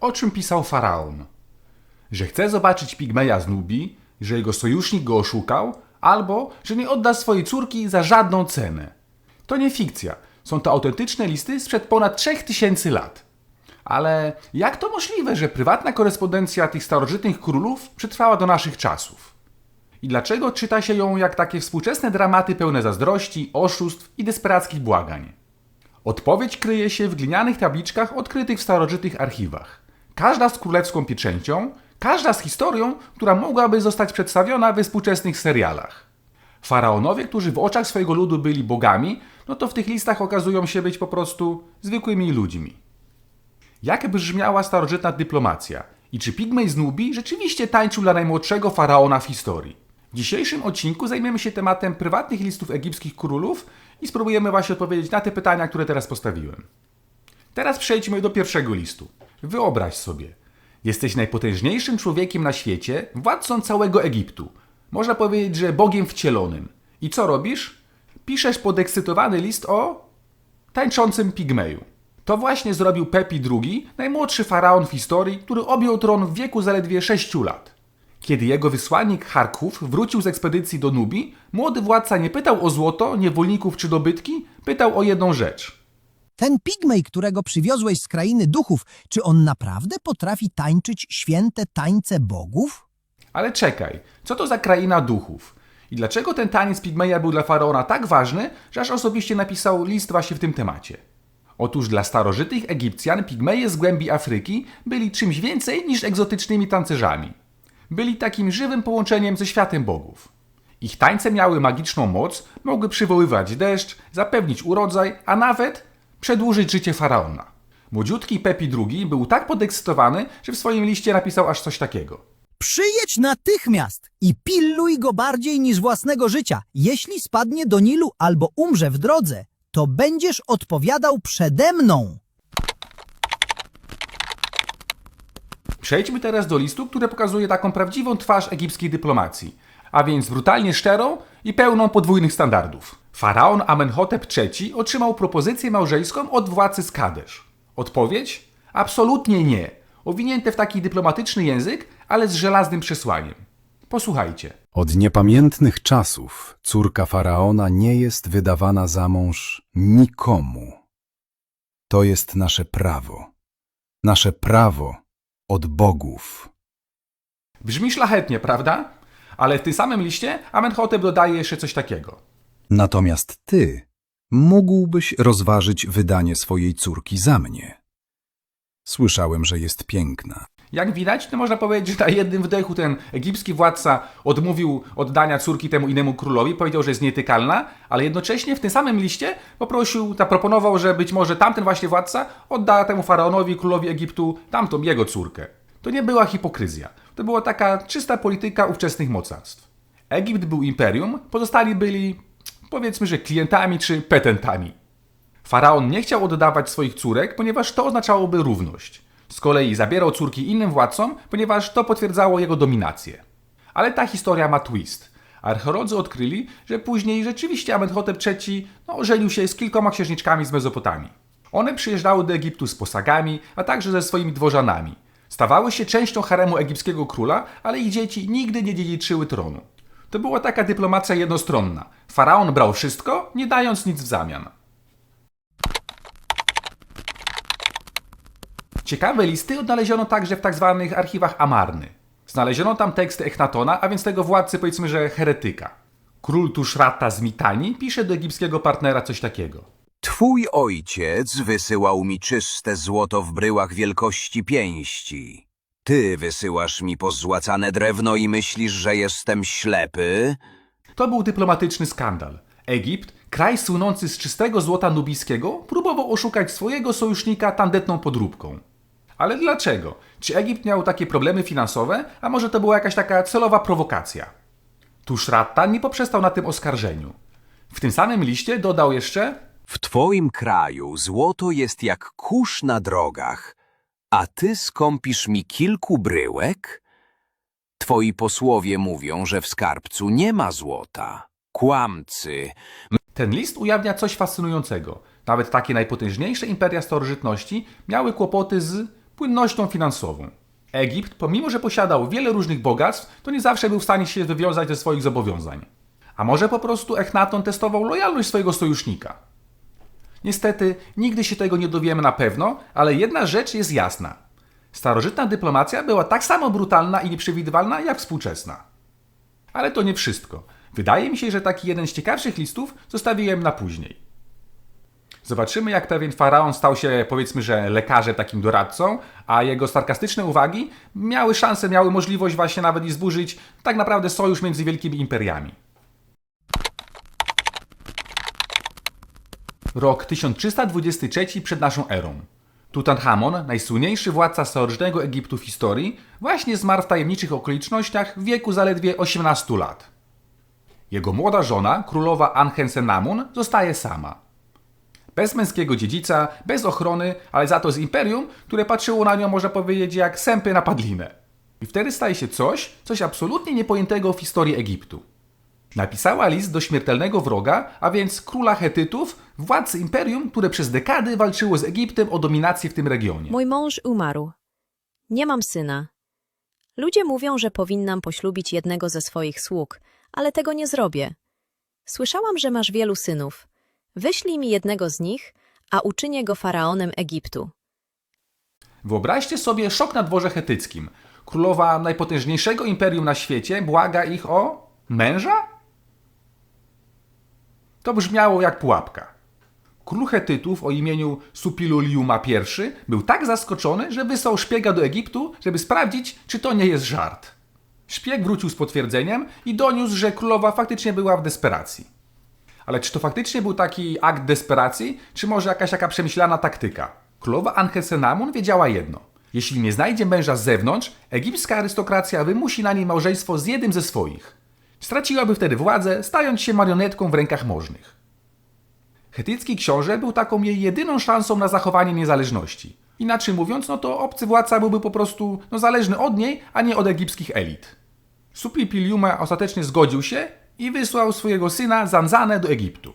o czym pisał faraon. Że chce zobaczyć Pigmeja z Nubii, że jego sojusznik go oszukał, albo że nie odda swojej córki za żadną cenę. To nie fikcja, są to autentyczne listy sprzed ponad 3000 lat. Ale jak to możliwe, że prywatna korespondencja tych starożytnych królów przetrwała do naszych czasów? I dlaczego czyta się ją jak takie współczesne dramaty pełne zazdrości, oszustw i desperackich błagań? Odpowiedź kryje się w glinianych tabliczkach odkrytych w starożytnych archiwach. Każda z królewską pieczęcią, każda z historią, która mogłaby zostać przedstawiona we współczesnych serialach. Faraonowie, którzy w oczach swojego ludu byli bogami, no to w tych listach okazują się być po prostu zwykłymi ludźmi. Jak brzmiała starożytna dyplomacja? I czy Pigmej z Nubii rzeczywiście tańczył dla najmłodszego faraona w historii? W dzisiejszym odcinku zajmiemy się tematem prywatnych listów egipskich królów i spróbujemy właśnie odpowiedzieć na te pytania, które teraz postawiłem. Teraz przejdźmy do pierwszego listu. Wyobraź sobie, jesteś najpotężniejszym człowiekiem na świecie, władcą całego Egiptu. Można powiedzieć, że Bogiem wcielonym. I co robisz? Piszesz podekscytowany list o tańczącym pigmeju. To właśnie zrobił Pepi II, najmłodszy faraon w historii, który objął tron w wieku zaledwie 6 lat. Kiedy jego wysłannik Harków wrócił z ekspedycji do Nubii, młody władca nie pytał o złoto, niewolników czy dobytki, pytał o jedną rzecz. Ten pigmej, którego przywiozłeś z krainy duchów, czy on naprawdę potrafi tańczyć święte tańce bogów? Ale czekaj, co to za kraina duchów? I dlaczego ten taniec Pigmeja był dla faraona tak ważny, że aż osobiście napisał list właśnie w tym temacie? Otóż dla starożytnych Egipcjan pigmeje z głębi Afryki byli czymś więcej niż egzotycznymi tancerzami. Byli takim żywym połączeniem ze światem bogów. Ich tańce miały magiczną moc, mogły przywoływać deszcz, zapewnić urodzaj, a nawet przedłużyć życie faraona. Młodziutki Pepi II był tak podekscytowany, że w swoim liście napisał aż coś takiego. Przyjedź natychmiast i pilnuj go bardziej niż własnego życia. Jeśli spadnie do Nilu albo umrze w drodze, to będziesz odpowiadał przede mną. Przejdźmy teraz do listu, który pokazuje taką prawdziwą twarz egipskiej dyplomacji, a więc brutalnie szczerą i pełną podwójnych standardów. Faraon Amenhotep III otrzymał propozycję małżeńską od władcy z Kadesz. Odpowiedź? Absolutnie nie. Owinięte w taki dyplomatyczny język, ale z żelaznym przesłaniem. Posłuchajcie. Od niepamiętnych czasów córka faraona nie jest wydawana za mąż nikomu. To jest nasze prawo. Nasze prawo od bogów. Brzmi szlachetnie, prawda? Ale w tym samym liście Amenhotep dodaje jeszcze coś takiego. Natomiast ty mógłbyś rozważyć wydanie swojej córki za mnie. Słyszałem, że jest piękna. Jak widać, to można powiedzieć, że na jednym wdechu ten egipski władca odmówił oddania córki temu innemu królowi, powiedział, że jest nietykalna, ale jednocześnie w tym samym liście poprosił, zaproponował, że być może tamten właśnie władca odda temu faraonowi, królowi Egiptu, tamtą jego córkę. To nie była hipokryzja. To była taka czysta polityka ówczesnych mocarstw. Egipt był imperium, pozostali byli, powiedzmy, że klientami czy petentami. Faraon nie chciał oddawać swoich córek, ponieważ to oznaczałoby równość. Z kolei zabierał córki innym władcom, ponieważ to potwierdzało jego dominację. Ale ta historia ma twist. Archeolodzy odkryli, że później rzeczywiście Amenhotep III no, ożenił się z kilkoma księżniczkami z Mezopotamii. One przyjeżdżały do Egiptu z posagami, a także ze swoimi dworzanami. Stawały się częścią haremu egipskiego króla, ale ich dzieci nigdy nie dziedziczyły tronu. To była taka dyplomacja jednostronna. Faraon brał wszystko, nie dając nic w zamian. Ciekawe listy odnaleziono także w tzw. archiwach Amarny. Znaleziono tam teksty Echnatona, a więc tego władcy powiedzmy, że heretyka. Król Tuszrata z Mitani pisze do egipskiego partnera coś takiego. Twój ojciec wysyłał mi czyste złoto w bryłach wielkości pięści. Ty wysyłasz mi pozłacane drewno i myślisz, że jestem ślepy? To był dyplomatyczny skandal. Egipt, kraj słynący z czystego złota nubijskiego, próbował oszukać swojego sojusznika tandetną podróbką. Ale dlaczego? Czy Egipt miał takie problemy finansowe, a może to była jakaś taka celowa prowokacja? Tuszratta nie poprzestał na tym oskarżeniu. W tym samym liście dodał jeszcze, W twoim kraju złoto jest jak kurz na drogach, a ty skąpisz mi kilku bryłek? Twoi posłowie mówią, że w skarbcu nie ma złota. Kłamcy. Ten list ujawnia coś fascynującego. Nawet takie najpotężniejsze imperia starożytności miały kłopoty z płynnością finansową. Egipt, pomimo że posiadał wiele różnych bogactw, to nie zawsze był w stanie się wywiązać ze swoich zobowiązań. A może po prostu Echnaton testował lojalność swojego sojusznika. Niestety, nigdy się tego nie dowiemy na pewno, ale jedna rzecz jest jasna. Starożytna dyplomacja była tak samo brutalna i nieprzewidywalna jak współczesna. Ale to nie wszystko. Wydaje mi się, że taki jeden z ciekawszych listów zostawiłem na później. Zobaczymy, jak pewien faraon stał się, powiedzmy, że lekarzem, takim doradcą, a jego sarkastyczne uwagi miały szansę, miały możliwość właśnie nawet i zburzyć tak naprawdę sojusz między wielkimi imperiami. Rok 1323 przed naszą erą. Tutanchamon, najsłynniejszy władca starożytnego Egiptu w historii, właśnie zmarł w tajemniczych okolicznościach w wieku zaledwie 18 lat. Jego młoda żona, królowa Anhensenamun, zostaje sama. Bez męskiego dziedzica, bez ochrony, ale za to z imperium, które patrzyło na nią, można powiedzieć, jak sępy na padlinę. I wtedy staje się coś, coś absolutnie niepojętego w historii Egiptu. Napisała list do śmiertelnego wroga, a więc króla Hetytów, władcy imperium, które przez dekady walczyło z Egiptem o dominację w tym regionie. Mój mąż umarł. Nie mam syna. Ludzie mówią, że powinnam poślubić jednego ze swoich sług, ale tego nie zrobię. Słyszałam, że masz wielu synów. Wyślij mi jednego z nich, a uczynię go faraonem Egiptu. Wyobraźcie sobie szok na dworze hetyckim. Królowa najpotężniejszego imperium na świecie błaga ich o męża? To brzmiało jak pułapka. Król Hetytów o imieniu Supiluliuma I był tak zaskoczony, że wysłał szpiega do Egiptu, żeby sprawdzić, czy to nie jest żart. Szpieg wrócił z potwierdzeniem i doniósł, że królowa faktycznie była w desperacji. Ale czy to faktycznie był taki akt desperacji, czy może jakaś taka przemyślana taktyka? Królowa Anchesenamun wiedziała jedno. Jeśli nie znajdzie męża z zewnątrz, egipska arystokracja wymusi na niej małżeństwo z jednym ze swoich. Straciłaby wtedy władzę, stając się marionetką w rękach możnych. Chetycki książę był taką jej jedyną szansą na zachowanie niezależności. Inaczej mówiąc, no to obcy władca byłby po prostu no, zależny od niej, a nie od egipskich elit. Supli Piliuma ostatecznie zgodził się i wysłał swojego syna Zanzanę do Egiptu.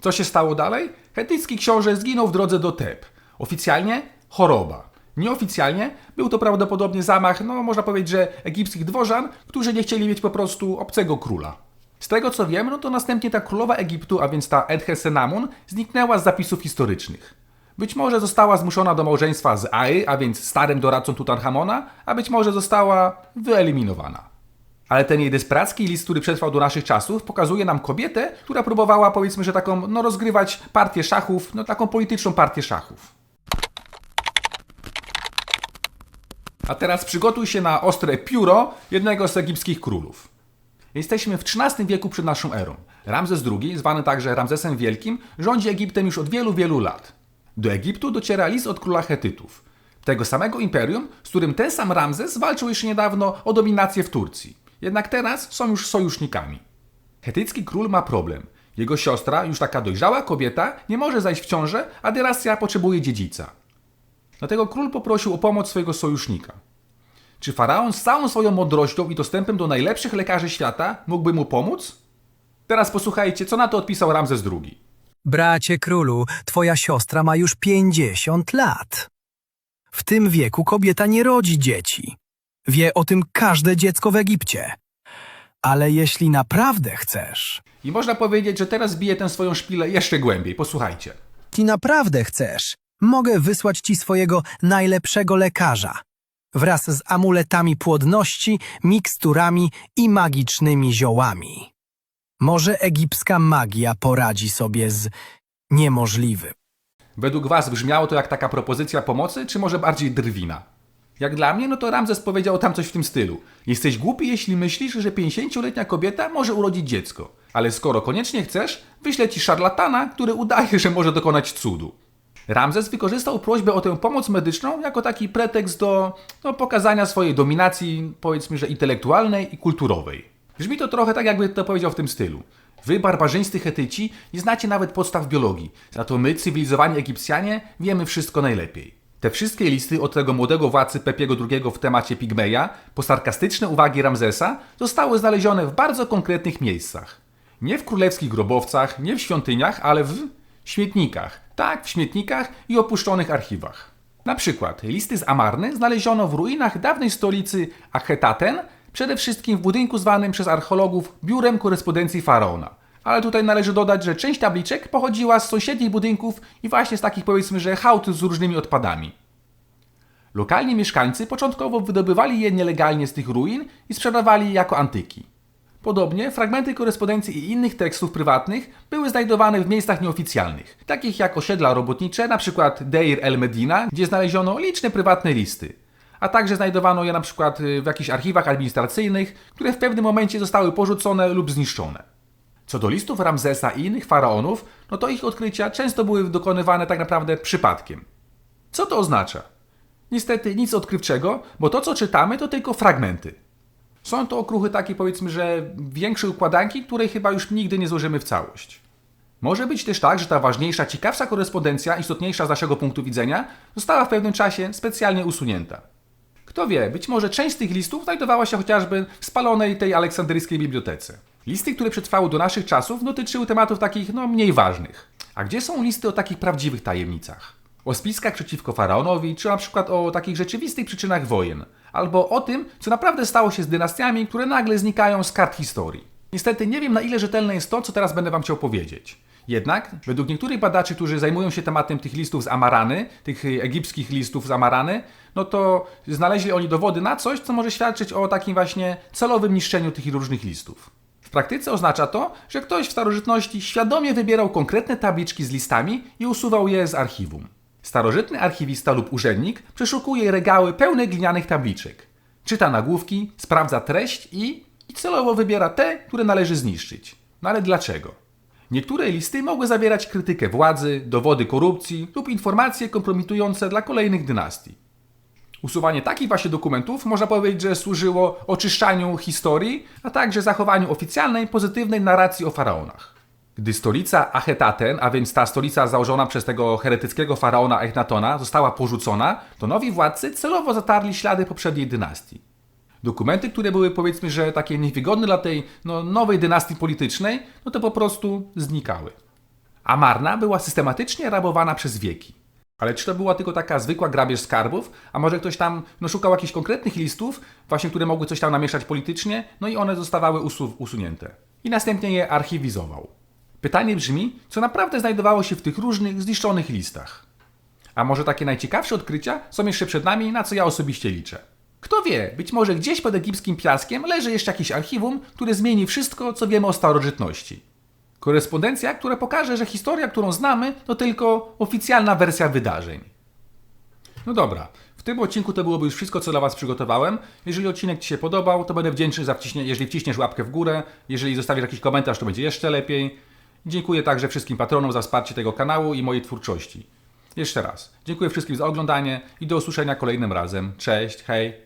Co się stało dalej? Chetycki książę zginął w drodze do Teb. Oficjalnie choroba. Nieoficjalnie był to prawdopodobnie zamach, no można powiedzieć, że egipskich dworzan, którzy nie chcieli mieć po prostu obcego króla. Z tego co wiem, no to następnie ta królowa Egiptu, a więc ta Edhesenamun, zniknęła z zapisów historycznych. Być może została zmuszona do małżeństwa z Ai, a więc starym doradcą Tutanchamona, a być może została wyeliminowana. Ale ten jej desperacki list, który przetrwał do naszych czasów, pokazuje nam kobietę, która próbowała, powiedzmy, że taką, no rozgrywać partię szachów, no taką polityczną partię szachów. A teraz przygotuj się na ostre pióro jednego z egipskich królów. Jesteśmy w XIII wieku przed naszą erą. Ramzes II, zwany także Ramzesem Wielkim, rządzi Egiptem już od wielu, wielu lat. Do Egiptu dociera list od króla Hetytów. Tego samego imperium, z którym ten sam Ramzes walczył jeszcze niedawno o dominację w Turcji. Jednak teraz są już sojusznikami. Hetycki król ma problem. Jego siostra, już taka dojrzała kobieta, nie może zajść w ciążę, a dynastia potrzebuje dziedzica. Dlatego król poprosił o pomoc swojego sojusznika. Czy faraon z całą swoją mądrością i dostępem do najlepszych lekarzy świata mógłby mu pomóc? Teraz posłuchajcie, co na to odpisał Ramzes II. Bracie królu, twoja siostra ma już pięćdziesiąt lat. W tym wieku kobieta nie rodzi dzieci. Wie o tym każde dziecko w Egipcie. Ale jeśli naprawdę chcesz, I można powiedzieć, że teraz bije tę swoją szpilę jeszcze głębiej. Posłuchajcie. jeśli naprawdę chcesz, mogę wysłać ci swojego najlepszego lekarza. Wraz z amuletami płodności, miksturami i magicznymi ziołami. Może egipska magia poradzi sobie z niemożliwym. Według was brzmiało to jak taka propozycja pomocy, czy może bardziej drwina? Jak dla mnie, no to Ramzes powiedział tam coś w tym stylu. Jesteś głupi, jeśli myślisz, że 50-letnia kobieta może urodzić dziecko. Ale skoro koniecznie chcesz, wyślę ci szarlatana, który udaje, że może dokonać cudu. Ramzes wykorzystał prośbę o tę pomoc medyczną jako taki pretekst do no, pokazania swojej dominacji, powiedzmy, że intelektualnej i kulturowej. Brzmi to trochę tak, jakby to powiedział w tym stylu. Wy, barbarzyńscy Hetyci, nie znacie nawet podstaw biologii, za to my, cywilizowani Egipcjanie, wiemy wszystko najlepiej. Te wszystkie listy od tego młodego władcy Pepiego II w temacie Pigmeja, po sarkastyczne uwagi Ramzesa, zostały znalezione w bardzo konkretnych miejscach. Nie w królewskich grobowcach, nie w świątyniach, ale w śmietnikach. Tak, w śmietnikach i opuszczonych archiwach. Na przykład listy z Amarny znaleziono w ruinach dawnej stolicy Achetaten, przede wszystkim w budynku zwanym przez archeologów Biurem Korespondencji Faraona. Ale tutaj należy dodać, że część tabliczek pochodziła z sąsiednich budynków i właśnie z takich powiedzmy, że hałd z różnymi odpadami. Lokalni mieszkańcy początkowo wydobywali je nielegalnie z tych ruin i sprzedawali jako antyki. Podobnie fragmenty korespondencji i innych tekstów prywatnych były znajdowane w miejscach nieoficjalnych, takich jak osiedla robotnicze, np. Deir el Medina, gdzie znaleziono liczne prywatne listy. A także znajdowano je np. w jakichś archiwach administracyjnych, które w pewnym momencie zostały porzucone lub zniszczone. Co do listów Ramzesa i innych faraonów, no to ich odkrycia często były dokonywane tak naprawdę przypadkiem. Co to oznacza? Niestety nic odkrywczego, bo to co czytamy to tylko fragmenty. Są to okruchy takie powiedzmy, że większej układanki, której chyba już nigdy nie złożymy w całość. Może być też tak, że ta ważniejsza, ciekawsza korespondencja, istotniejsza z naszego punktu widzenia, została w pewnym czasie specjalnie usunięta. Kto wie, być może część z tych listów znajdowała się chociażby w spalonej tej aleksandryjskiej bibliotece. Listy, które przetrwały do naszych czasów, dotyczyły tematów takich, no, mniej ważnych. A gdzie są listy o takich prawdziwych tajemnicach? O spiskach przeciwko faraonowi, czy na przykład o takich rzeczywistych przyczynach wojen, albo o tym, co naprawdę stało się z dynastiami, które nagle znikają z kart historii. Niestety nie wiem, na ile rzetelne jest to, co teraz będę Wam chciał powiedzieć. Jednak, według niektórych badaczy, którzy zajmują się tematem tych listów z Amarany, tych y, egipskich listów z Amarany, no to znaleźli oni dowody na coś, co może świadczyć o takim właśnie celowym niszczeniu tych różnych listów. W praktyce oznacza to, że ktoś w starożytności świadomie wybierał konkretne tabliczki z listami i usuwał je z archiwum. Starożytny archiwista lub urzędnik przeszukuje regały pełne glinianych tabliczek. Czyta nagłówki, sprawdza treść i, i celowo wybiera te, które należy zniszczyć. No ale dlaczego? Niektóre listy mogły zawierać krytykę władzy, dowody korupcji lub informacje kompromitujące dla kolejnych dynastii. Usuwanie takich właśnie dokumentów można powiedzieć, że służyło oczyszczaniu historii, a także zachowaniu oficjalnej, pozytywnej narracji o faraonach. Gdy stolica Achetaten, a więc ta stolica założona przez tego heretyckiego faraona Echnatona, została porzucona, to nowi władcy celowo zatarli ślady poprzedniej dynastii. Dokumenty, które były powiedzmy, że takie niewygodne dla tej no, nowej dynastii politycznej, no to po prostu znikały. Amarna była systematycznie rabowana przez wieki. Ale czy to była tylko taka zwykła grabież skarbów, a może ktoś tam no, szukał jakichś konkretnych listów, właśnie które mogły coś tam namieszać politycznie, no i one zostawały usu usunięte. I następnie je archiwizował. Pytanie brzmi, co naprawdę znajdowało się w tych różnych zniszczonych listach. A może takie najciekawsze odkrycia są jeszcze przed nami, na co ja osobiście liczę. Kto wie, być może gdzieś pod egipskim piaskiem leży jeszcze jakieś archiwum, które zmieni wszystko, co wiemy o starożytności. Korespondencja, która pokaże, że historia, którą znamy, to tylko oficjalna wersja wydarzeń. No dobra, w tym odcinku to byłoby już wszystko, co dla Was przygotowałem. Jeżeli odcinek Ci się podobał, to będę wdzięczny, za wciśnie, jeżeli wciśniesz łapkę w górę. Jeżeli zostawisz jakiś komentarz, to będzie jeszcze lepiej. Dziękuję także wszystkim patronom za wsparcie tego kanału i mojej twórczości. Jeszcze raz, dziękuję wszystkim za oglądanie i do usłyszenia kolejnym razem. Cześć, hej!